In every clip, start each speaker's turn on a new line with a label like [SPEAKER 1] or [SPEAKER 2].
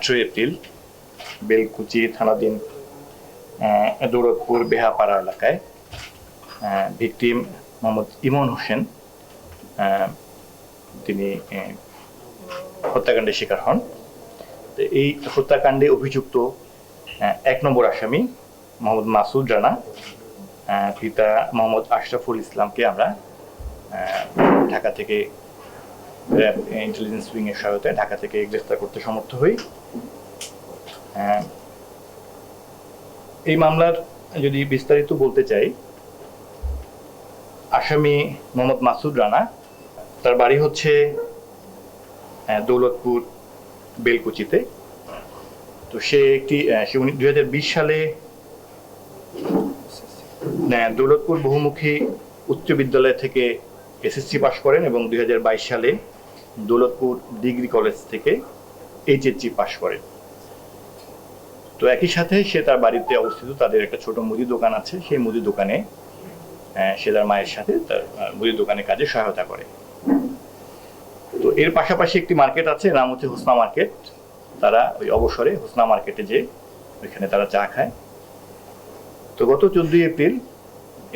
[SPEAKER 1] আঠেরোই এপ্রিল বেলকুচি থানাধীন আহ, দৌলতপুর বেহাপাড়া এলাকায় ভিকটিম মোহাম্মদ ইমন হোসেন তিনি হত্যাকাণ্ডের শিকার হন। এই হত্যাকাণ্ডে অভিযুক্ত এক নম্বর আসামি মোহাম্মদ মাসুদ রানা পিতা মোহাম্মদ আশরাফুল ইসলামকে আমরা ঢাকা থেকে ইন্টেলিজেন্স উইং এর সহায়তায় ঢাকা থেকে গ্রেফতার করতে সমর্থ হই। এই মামলার যদি বিস্তারিত বলতে চাই, আসামি মোহাম্মদ মাসুদ রানা, তার বাড়ি হচ্ছে দৌলতপুর, বেলকুচিতে। তো সে একটি সে উনি দুই হাজার বিশ সালে দৌলতপুর বহুমুখী উচ্চ বিদ্যালয় থেকে এসএসসি পাশ করেন এবং দুই হাজার বাইশ সালে দৌলতপুর ডিগ্রি কলেজ থেকে এইচএসসি পাশ করেন। তো একই সাথে সে তার বাড়িতে অবস্থিত, তাদের একটা ছোট মুদি দোকান আছে। সেই মুদি দোকানে সে তার মায়ের সাথে তার মুদি দোকানে কাজে সহায়তা করে। তো এর পাশাপাশি একটি মার্কেট আছে, নাম হচ্ছে হোসনা মার্কেট। তারা ওই অবসরে হোসনা মার্কেটে যে ওইখানে তারা চা খায়। তো গত চোদ্দই এপ্রিল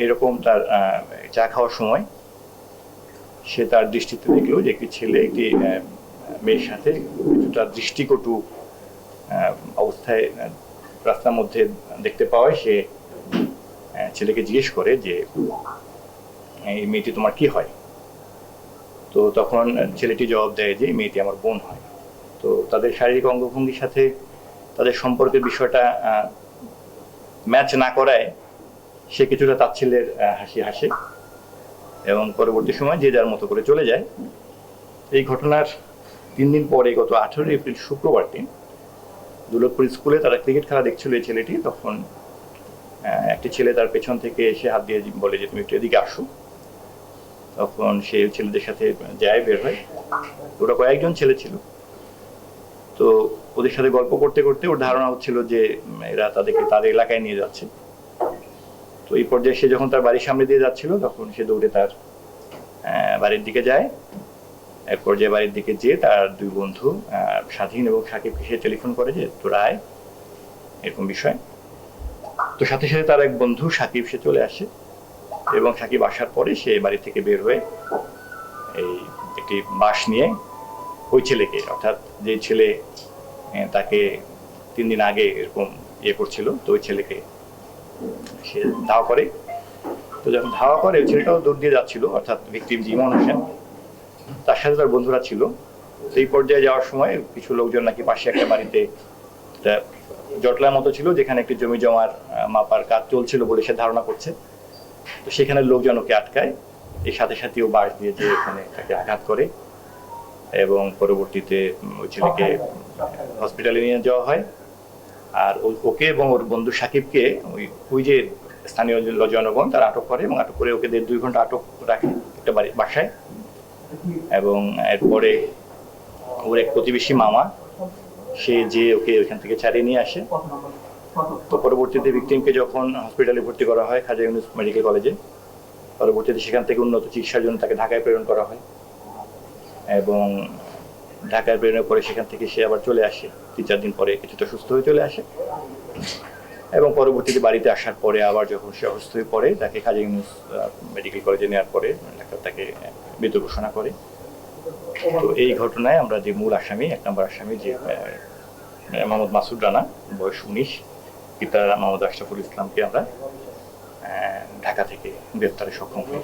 [SPEAKER 1] এরকম তার চা খাওয়ার সময় সে তার দৃষ্টিতে দেখল যে একটি ছেলে, একটি মেয়ের সাথে কিছুটা দৃষ্টিকটু অবস্থায় রাস্তার মধ্যে দেখতে পাওয়ায় সে ছেলেকে জিজ্ঞেস করে যে এই মেয়েটি তোমার কি হয়? তো তখন ছেলেটি জবাব দেয় যে মেয়েটি আমার বোন হয়। তো তাদের শারীরিক অঙ্গভঙ্গির সাথে তাদের সম্পর্কের বিষয়টা ম্যাচ না করায় সে কিছুটা তাচ্ছিল্যের আহ, হাসি হাসে এবং পরবর্তী সময় যে যার মতো করে চলে যায়। এই ঘটনার তিন দিন পরে গত আঠেরোই এপ্রিল শুক্রবার দিন দুলতপুর স্কুলে তারা ক্রিকেট খেলা দেখছিল এই ছেলেটি। তখন একটি ছেলে তার পেছন থেকে এসে হাত দিয়ে বলে যে, তুমি একটু এদিকে আসো। তখন সে ছেলেদের সাথে যায়, বের হয়। ওরা কয়েকজন ছেলে ছিল। তো ওদের সাথে গল্প করতে করতে ওর ধারণা হচ্ছিল যে এরা তাদেরকে তাদের এলাকায় নিয়ে যাচ্ছে। তো এই পর্যায়ে সে যখন তার বাড়ির সামনে দিয়ে যাচ্ছিল, তখন সে দৌড়ে তার বাড়ির দিকে যায়। এক পর্যায়ে বাড়ির দিকে যেয়ে তার দুই বন্ধু স্বাধীন এবং সাকিবকে সে টেলিফোন করে যে, তোরা আয়। এরকম বিষয়। তো সাথে সাথে তার এক বন্ধু সাকিব সে চলে আসে এবং সাকিব আসার পরে সে বাড়ি থেকে বের হয়ে এই একটি বাস নিয়ে ওই ছেলেকে, অর্থাৎ যে ছেলে তাকে তিন দিন আগে এরকম ইয়ে করছিল, তো ওই ছেলেকে সে ধাওয়া করে। তো যখন ধাওয়া করে, ওই ছেলেটাও দৌড় দিয়ে যাচ্ছিল, অর্থাৎ ভিকটিম জিমন হোসেন। তার সাথে তার বন্ধুরা ছিল। এই পর্যায়ে যাওয়ার সময় কিছু লোকজন নাকি পাশে একটা বাড়িতে জটলার মতো ছিল যেখানে একটি জমি জমার মাপার কাজ চলছিল বলে সে ধারণা করছে। তো সেখানে লোকজন ওকে আটকায়। এর সাথে সাথে ও বাস দিয়ে যে ওখানে তাকে আঘাত করে এবং পরবর্তীতে ওই ছেলেকে হসপিটালে নিয়ে যাওয়া হয়। আর ওকে এবং ওর বন্ধু সাকিবকে ওই ওই যে স্থানীয় জনগণ তারা আটক করে এবং আটক করে ওকে দেড় দুই ঘণ্টা আটক রাখে একটা বাড়ি বাসায়। এবং এরপরে ওর এক প্রতিবেশী মামা, সে যে ওকে ওইখান থেকে ছাড়িয়ে নিয়ে আসে। তো পরবর্তীতে ভিকটিমকে যখন হসপিটালে ভর্তি করা হয়, খাজা ইউনুস মেডিকেল কলেজে পরবর্তীতে সেখান থেকে উন্নত চিকিৎসার জন্য তাকে ঢাকায় প্রেরণ করা হয়। এবং ঢাকায় প্রেরণের পরে সেখান থেকে সে আবার চলে আসে। তিন চার দিন পরে কিছুটা সুস্থ হয়ে চলে আসে। এবং পরবর্তীতে বাড়িতে আসার পরে আবার যখন সে অসুস্থ হয়ে পড়ে, তাকে খাজা ইউনুস মেডিকেল কলেজে নেওয়ার পরে ডাক্তার তাকে মৃত ঘোষণা করে। তো এই ঘটনায় আমরা যে মূল আসামি, এক নম্বর আসামি যে মোহাম্মদ মাসুদ রানা, বয়স উনিশ, পিতা মোহাম্মদ আশরাফুল ইসলামকে আমরা ঢাকা থেকে গ্রেপ্তারে সক্ষম হই।